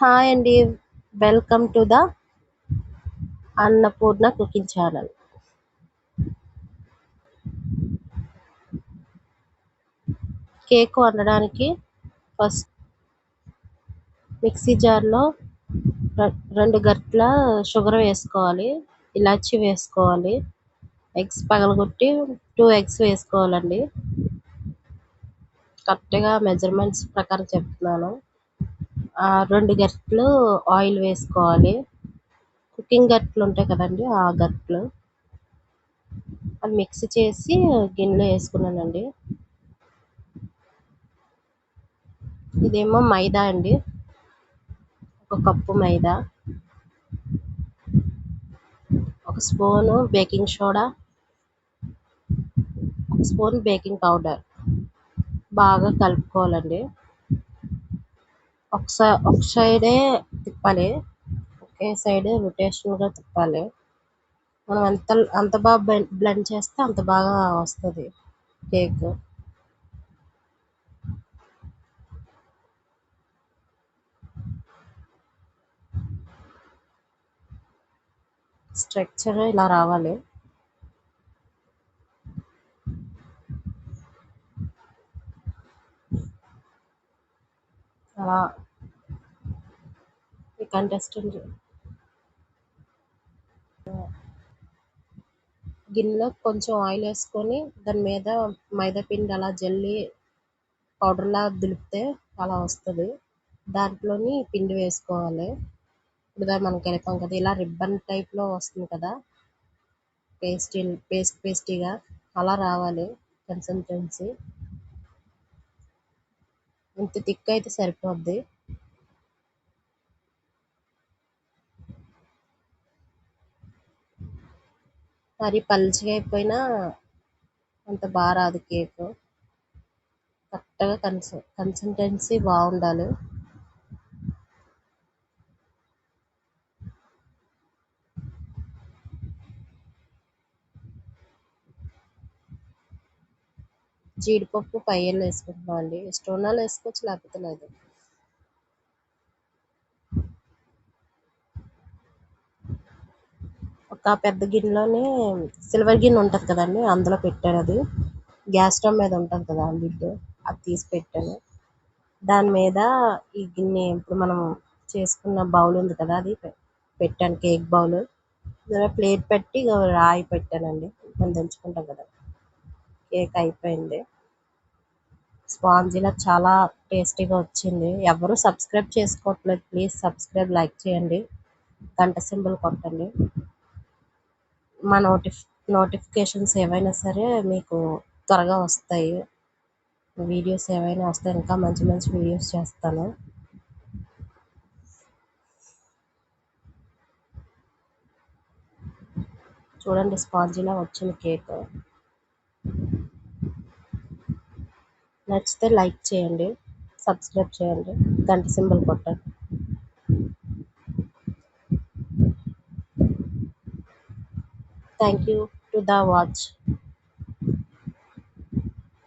Hi అండి. Welcome to the Annapurna cooking channel. Cake వండడానికి first mixie జార్లో రెండు గట్ల షుగర్ వేసుకోవాలి ఇలాచి వేసుకోవాలి ఎగ్స్ పగలగొట్టి టూ ఎగ్స్ వేసుకోవాలండి. కరెక్ట్గా మెజర్మెంట్స్ ప్రకారం చెప్తున్నాను. రెండు గరిటెలు ఆయిల్ వేసుకోవాలి. కుకింగ్ గరిటెలు ఉంటాయి కదండి ఆ గరిటెలు అది మిక్స్ చేసి గిన్నెలో వేసుకున్నానండి. ఇదేమో మైదా అండి. ఒక కప్పు మైదా. ఒక స్పూను బేకింగ్ సోడా. ఒక స్పూన్ బేకింగ్ పౌడర్. బాగా కలుపుకోవాలండి. ఒకసా ఒక సైడే తిప్పాలి. ఒకే సైడ్ రొటేషన్గా తిప్పాలి. మనం ఎంత అంత బాగా బ్లెండ్ చేస్తే అంత బాగా వస్తుంది కేక్. స్ట్రక్చర్ ఇలా రావాలి. అలా ఈ కంటెస్టెంట్ గిన్నెలో కొంచెం ఆయిల్ వేసుకొని దాని మీద మైదా పిండి అలా జల్లి పౌడర్లా దులిపితే అలా వస్తుంది. దాంట్లోని పిండి వేసుకోవాలి. ఇప్పుడు మనకి కలిపాం కదా ఇలా రిబ్బన్ టైప్లో వస్తుంది కదా పేస్టీ పేస్ట్ పేస్టీగా అలా రావాలి కన్సిస్టెన్సీ ఇంత థిక్ అయితే సరిపోద్ది. మరి పలుచగా అయిపోయినా అంత బాగా రాదు కేక్. కరెక్ట్గా కన్స కన్సిస్టెన్సీ బాగుండాలి. జీడిపప్పు పయ్యలు వేసుకుంటున్నాం అండి ఇష్టం వేసుకోవచ్చు లేకపోతే లేదు? ఆ పెద్ద గిన్నెలోనే సిల్వర్ గిన్నె ఉంటుంది కదండి అందులో పెట్టాను అది. గ్యాస్ స్టవ్ మీద ఉంటుంది కదా లిడ్ అది తీసి పెట్టాను. దాని మీద ఈ గిన్నె ఇప్పుడు మనం చేసుకున్న బౌల్ ఉంది కదా అది పెట్టాను కేక్ బౌల్. ప్లేట్ పెట్టి రాయి పెట్టానండి మనం దంచుకుంటాం కదా. కేక్ అయిపోయింది. స్పాంజీలా చాలా టేస్టీగా వచ్చింది. ఎవరు సబ్స్క్రైబ్ చేసుకోవట్లేదు ప్లీజ్ సబ్స్క్రైబ్ లైక్ చేయండి. గంట సింబల్ కొట్టండి. మా నోటిఫ్ నోటిఫికేషన్స్ ఏవైనా సరే మీకు త్వరగా వస్తాయి. వీడియోస్ ఏవైనా వస్తే ఇంకా మంచి మంచి వీడియోస్ చేస్తాను. చూడండి స్పాంజీలా వచ్చింది కేక్. నచ్చితే లైక్ చేయండి సబ్స్క్రైబ్ చేయండి గంట సింబల్ కొట్టండి. Thank you to the watch